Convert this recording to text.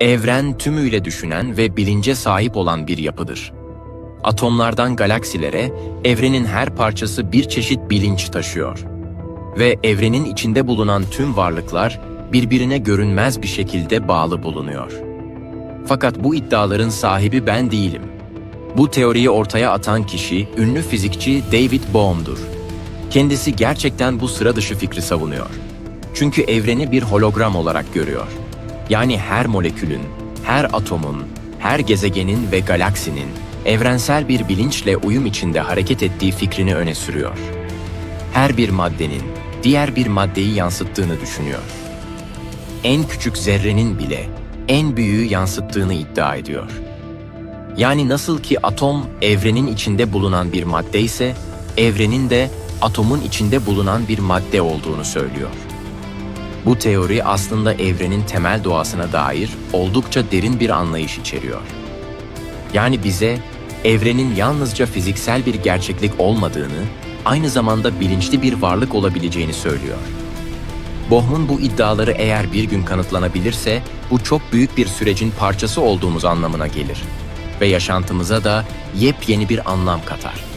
Evren tümüyle düşünen ve bilince sahip olan bir yapıdır. Atomlardan galaksilere, evrenin her parçası bir çeşit bilinç taşıyor. Ve evrenin içinde bulunan tüm varlıklar birbirine görünmez bir şekilde bağlı bulunuyor. Fakat bu iddiaların sahibi ben değilim. Bu teoriyi ortaya atan kişi ünlü fizikçi David Bohm'dur. Kendisi gerçekten bu sıra dışı fikri savunuyor. Çünkü evreni bir hologram olarak görüyor. Yani her molekülün, her atomun, her gezegenin ve galaksinin evrensel bir bilinçle uyum içinde hareket ettiği fikrini öne sürüyor. Her bir maddenin diğer bir maddeyi yansıttığını düşünüyor. En küçük zerrenin bile en büyüğü yansıttığını iddia ediyor. Yani nasıl ki atom evrenin içinde bulunan bir madde ise, evrenin de atomun içinde bulunan bir madde olduğunu söylüyor. Bu teori aslında evrenin temel doğasına dair oldukça derin bir anlayış içeriyor. Yani bize evrenin yalnızca fiziksel bir gerçeklik olmadığını, aynı zamanda bilinçli bir varlık olabileceğini söylüyor. Bohm'un bu iddiaları eğer bir gün kanıtlanabilirse, bu çok büyük bir sürecin parçası olduğumuz anlamına gelir ve yaşantımıza da yepyeni bir anlam katar.